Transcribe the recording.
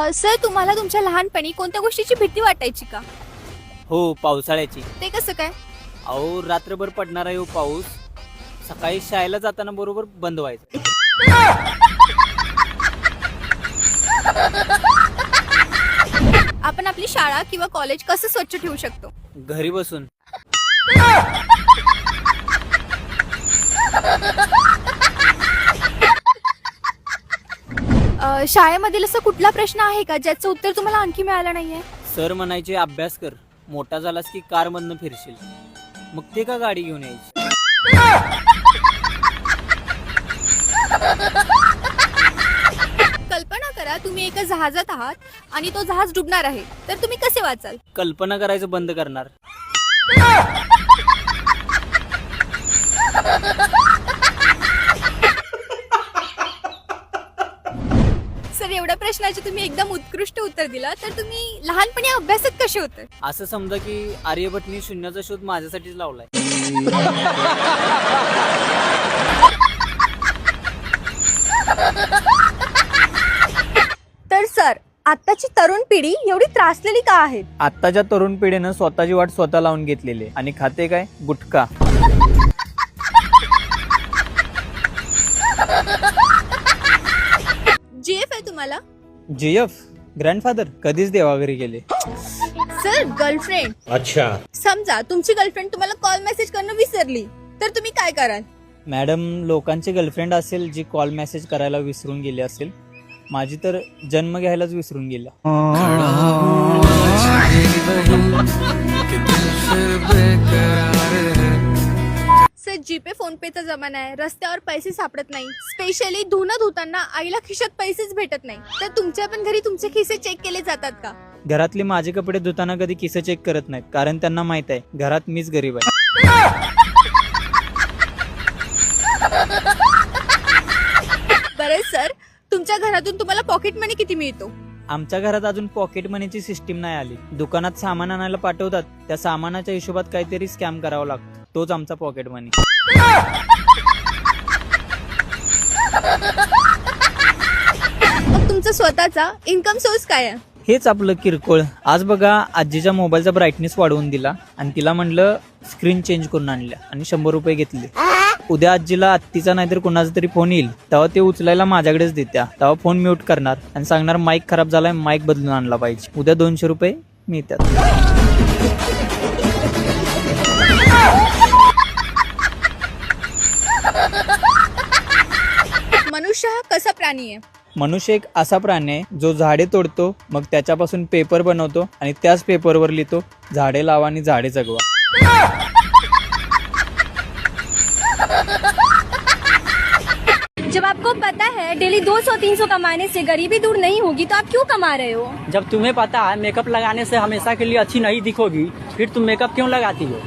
Sir तुम्हाला तुमच्या लहानपणी कोणत्या गोष्टीची भीती वाटायची का? हो पावसाळ्याची. ते कसं काय? अहो रात्रभर पडणारा येऊ पाऊस. सकाळी शाळेला जाताना बरोबर बंद व्हायचं. आपण आपली शाळा किंवा कॉलेज कसं स्वच्छ ठेवू शकतो? घरी बसून. अ, शाळेमधील असं कुठला प्रश्न आहे का? ज्याचं उत्तर तुम्हाला आणखी मिळालं नाहीये? सर म्हणायचे अभ्यास कर. मोठा झालास की कार मधनं फिरशील. मग ते का गाडी घेऊन यायची? कल्पना करा तुम्ही एका जहाजात आहात आणि तो जहाज डुबणार आहे. तर तुम्ही कसे वाचाल? कल्पना करायचं बंद करणार. सर एवढ्या प्रश्नाचे तुम्ही एकदम उत्कृष्ट उत्तर दिला. तर तुम्ही लहानपणी अभ्यासात कसे होते? असं समजा की आर्यभटनी शून्याचा शोध माझ्यासाठीच लावलाय. तर सर आताची तरुण पिढी एवढी त्रासलेली का आहेत आत्ताच्या तरुण पिढीनं स्वतःची वाट स्वतः लावून घेतलेली आहे. आणि खाते काय? गुटखा. तुम्हाला? जीएफ ग्रँडफादर कधीच देवाघरी गेले. सर गर्लफ्रेंड अच्छा. समजा तुमची गर्लफ्रेंड तुम्हाला कॉल मेसेज करणं विसरली तर तुम्ही काय कराल? मॅडम लोकांची गर्लफ्रेंड असेल जी कॉल मेसेज करायला विसरून गेली असेल माझी तर जन्म घ्यायलाच विसरून गेला. पेचा जमाना आहे रस्त्यावर पैसे सापडत नाही स्पेशली धुणं धुताना आईला खिशात पैसेच भेटत नाही. तर तुमच्या पण घरी तुमचे खिसे चेक केले जातात का? घरातले माझे कपडे धुताना कधी किस्से चेक करत नाहीत कारण त्यांना माहीत आहे घरात मीच गरीब आहे. बरं सर तुमच्या घरातून तुम्हाला पॉकेट मनी किती मिळतो? आमच्या घरात अजून पॉकेट मनीची सिस्टीम नाही आली. दुकानात सामान आणायला पाठवतात त्या सामानाच्या हिशोबात काहीतरी स्कॅम करावा लागतो. तोच आमचा पॉकेट मनी मग तुमचा स्वतःचा इन्कम सोर्स काय आहे? हेच आपलं किरकोळ. आज बघा आजीच्या मोबाईलचा ब्राईटनेस वाढवून दिला आणि तिला म्हणलं स्क्रीन चेंज करून आणल्या आणि शंभर रुपये घेतले. उद्या आजीला आत्तीचा नाहीतर कोणाचा तरी फोन येईल. तेव्हा ते उचलायला माझ्याकडेच देत्या. तेव्हा फोन म्यूट करणार आणि सांगणार माईक खराब झालाय माईक बदलून आणला पाहिजे. उद्या दोनशे रुपये मिळतात. प्राणी आहे. मनुष्य एक असा प्राणी आहे जो झाडे तोडतो मग त्याच्यापासून पेपर बनवतो आणि त्याच पेपरवर लिहितो झाडे लावा आणि झाडे जगवा. जब आपको पता है डेली 200-300 कमाने से गरीबी दूर नहीं होगी तो आप क्यों कमा रहे हो? जब तुम्हें पता है मेकअप लगाने से हमेशा के लिए अच्छी नहीं दिखोगी फिर तुम मेकअप क्यों लगाती हो?